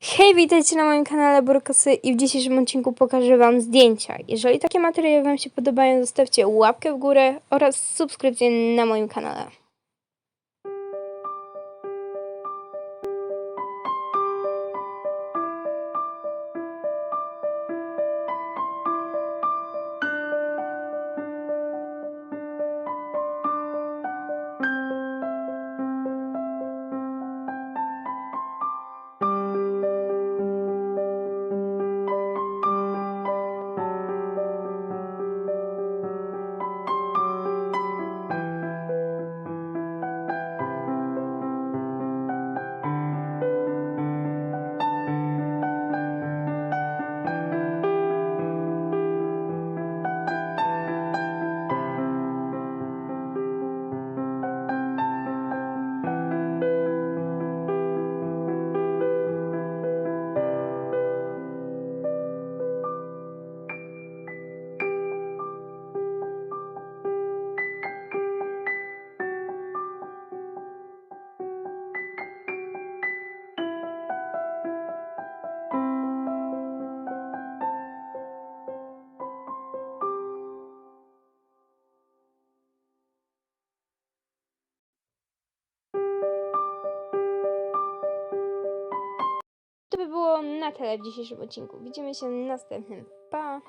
Hej, witajcie na moim kanale Burkosy i w dzisiejszym odcinku pokażę Wam zdjęcia. Jeżeli takie materiały Wam się podobają, zostawcie łapkę w górę oraz subskrypcję na moim kanale. To by było na tyle w dzisiejszym odcinku. Widzimy się następnym. Pa!